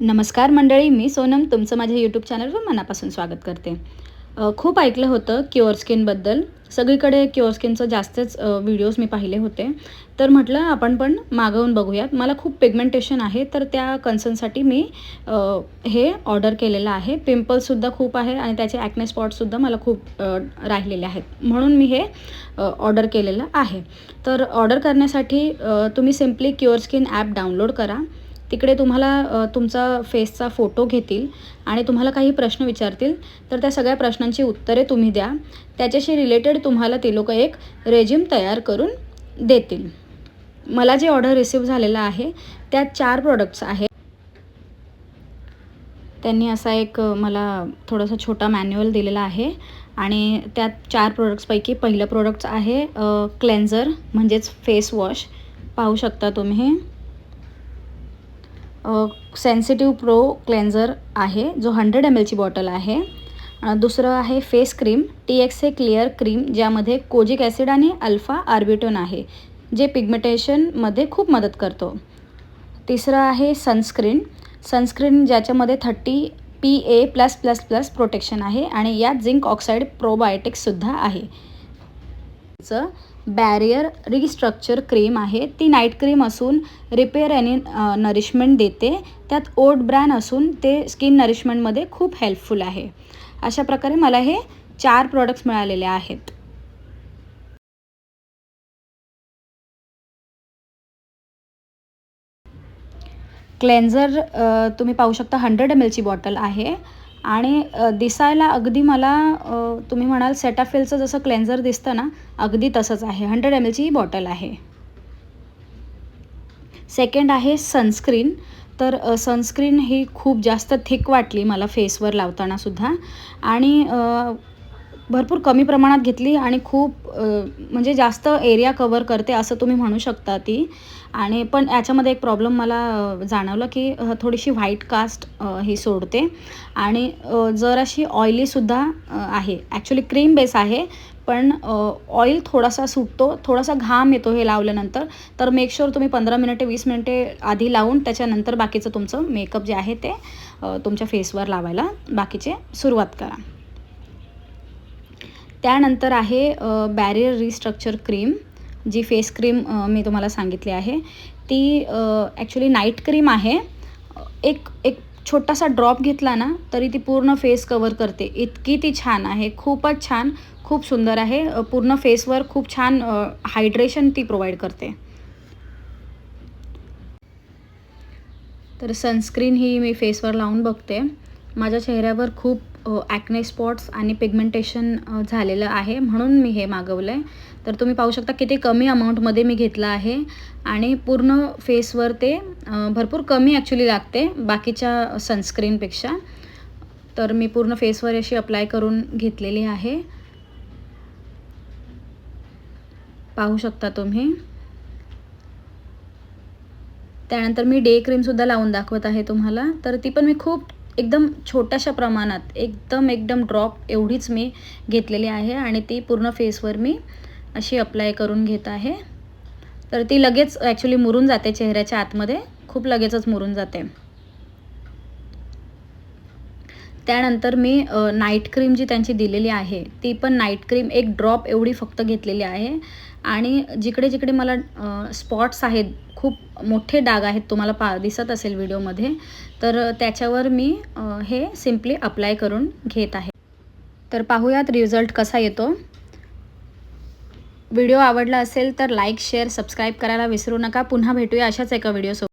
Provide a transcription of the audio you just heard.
नमस्कार मंडळी मी सोनम. तुमचं माझ्या यूट्यूब चॅनलवर मनापासून स्वागत करते. खूप ऐकलं होतं क्युअर स्किनबद्दल सगळीकडे क्युअर स्किनचं जास्तच व्हिडिओज मी पाहिले होते. तर म्हटलं आपण पण मागवून बघूयात. मला खूप पिगमेंटेशन आहे तर त्या कन्सर्नसाठी मी हे ऑर्डर केलेलं आहे. पिंपल्ससुद्धा खूप आहे आणि त्याचे ॲक्ने स्पॉटसुद्धा मला खूप राहिलेले आहेत. म्हणून मी हे ऑर्डर केलेलं आहे. तर ऑर्डर करण्यासाठी तुम्ही simply Cure Skin app download करा. तिकडे तुम्हाला तुमचा फेसचा फोटो घेतील आणि तुम्हाला काही प्रश्न विचारतील तर त्या सगळ्या प्रश्नांची उत्तरे तुम्ही द्या. त्याच्याशी रिलेटेड तुम्हाला ते लोक एक रेजिम तयार करून देतील. मला जे ऑर्डर रिसीव झालेलं आहे त्यात चार प्रोडक्ट्स आहेत. त्यांनी असा एक मला थोडासा छोटा मॅन्युअल दिलेला आहे आणि त्यात चार प्रोडक्ट्सपैकी पहिलं प्रोडक्ट्स आहे क्लेन्झर म्हणजेच फेस वॉश पाहू शकता तुम्ही. सेन्सिटिव्ह प्रो क्लेन्झर आहे जो हंड्रेड एम एलची बॉटल आहे. दुसरं आहे face cream T X A clear cream ज्यामध्ये कोजिक ॲसिड आणि अल्फा आर्बिटोन आहे जे पिगमेंटेशनमध्ये खूप मदत करतो. तिसरं आहे सनस्क्रीन सनस्क्रीन ज्याच्यामध्ये thirty P A plus plus plus protection आहे आणि यात झिंक ऑक्साईड प्रोबायोटिक्ससुद्धा आहे. चं बॅरियर रिस्ट्रक्चर क्रीम आहे. ती नाईट क्रीम असून रिपेअर आणि नरिशमेंट देते. त्यात ओट ब्रँड असून ते स्किन नरिशमेंटमध्ये खूप हेल्पफुल आहे. अशा प्रकारे मला हे चार प्रोडक्ट्स मिळालेले आहेत. क्लेन्झर तुम्ही पाहू शकता हंड्रेड एम एलची बॉटल आहे. आणि दिसायला अगदी मला तुम्ही म्हणाल सेटाफिलचं जसं क्लेन्झर दिसतं ना अगदी तसंच आहे. हंड्रेड एम एलची ही बॉटल आहे. सेकंड आहे सनस्क्रीन तर सनस्क्रीन ही खूप जास्त थिक वाटली मला फेसवर लावतानासुद्धा आणि भरपूर कमी प्रमाणात घेतली आणि खूप म्हणजे जास्त एरिया कवर करते असं तुम्ही म्हणू शकता ती. आणि पण याच्यामध्ये एक प्रॉब्लेम मला जाणवलं की थोडीशी व्हाईट कास्ट ही सोडते. आणि जराशी ऑइलीसुद्धा आहे. ॲक्च्युली क्रीम बेस आहे पण ऑइल थोडासा सुटतो थोडासा घाम येतो हे लावल्यानंतर. तर मेक शुअर तुम्ही पंधरा मिनिटे वीस मिनिटे आधी लावून त्याच्यानंतर बाकीचं तुमचं मेकअप जे आहे ते तुमच्या फेसवर लावायला बाकीचे सुरुवात करा. त्यानंतर आहे बॅरियर रिस्ट्रक्चर क्रीम जी फेस क्रीम मी तुम्हाला सांगितली आहे. ती ॲक्च्युली नाईट क्रीम आहे. एक एक छोटासा ड्रॉप घेतला ना तरी ती पूर्ण फेस कवर करते. इतकी ती छान आहे. खूपच छान खूप सुंदर आहे. पूर्ण फेसवर खूप छान हायड्रेशन ती प्रोव्हाइड करते. तर सनस्क्रीन ही मी फेसवर लावून बघते. माझ्या चेहऱ्यावर खूप ॲक्ने स्पॉट्स आणि पिगमेंटेशन झालेलं आहे म्हणून मी हे मागवलं आहे तर तुम्ही पाहू शकता किती कमी अमाऊंटमध्ये मी घेतलं आहे. आणि पूर्ण फेसवर ते भरपूर कमी ॲक्च्युली लागते बाकीच्या सनस्क्रीनपेक्षा तर मी पूर्ण फेसवर अशी अप्लाय करून घेतलेली आहे. पाहू शकता तुम्ही. त्यानंतर मी डे क्रीमसुद्धा लावून दाखवत आहे तुम्हाला. तर ती पण मी खूप एकदम छोट्याशा प्रमाणात एकदम एकदम ड्रॉप एवढीच मी घेतलेली आहे आणि ती पूर्ण फेसवर मी अशी अप्लाय करून घेत आहे. तर ती लगेच ॲक्च्युली मुरून जाते चेहऱ्याच्या आतमध्ये. खूप लगेचच मुरून जाते. त्यानंतर मी नाईट क्रीम जी त्यांची दिलेली आहे ती पण नाईट क्रीम एक ड्रॉप एवढी फक्त घेतलेली आहे. आणि जिकडे जिकडे मला स्पॉट्स आहेत खूप मोठे डाग आहेत तुम्हाला पा दिसत असेल व्हिडिओमध्ये तर त्याच्यावर मी हे सिम्पली अप्लाय करून घेत आहे. तर पाहूयात रिझल्ट कसा येतो. व्हिडिओ आवडला असेल तर लाईक शेअर सबस्क्राईब करायला विसरू नका. पुन्हा भेटूया अशाच एका व्हिडिओसोबत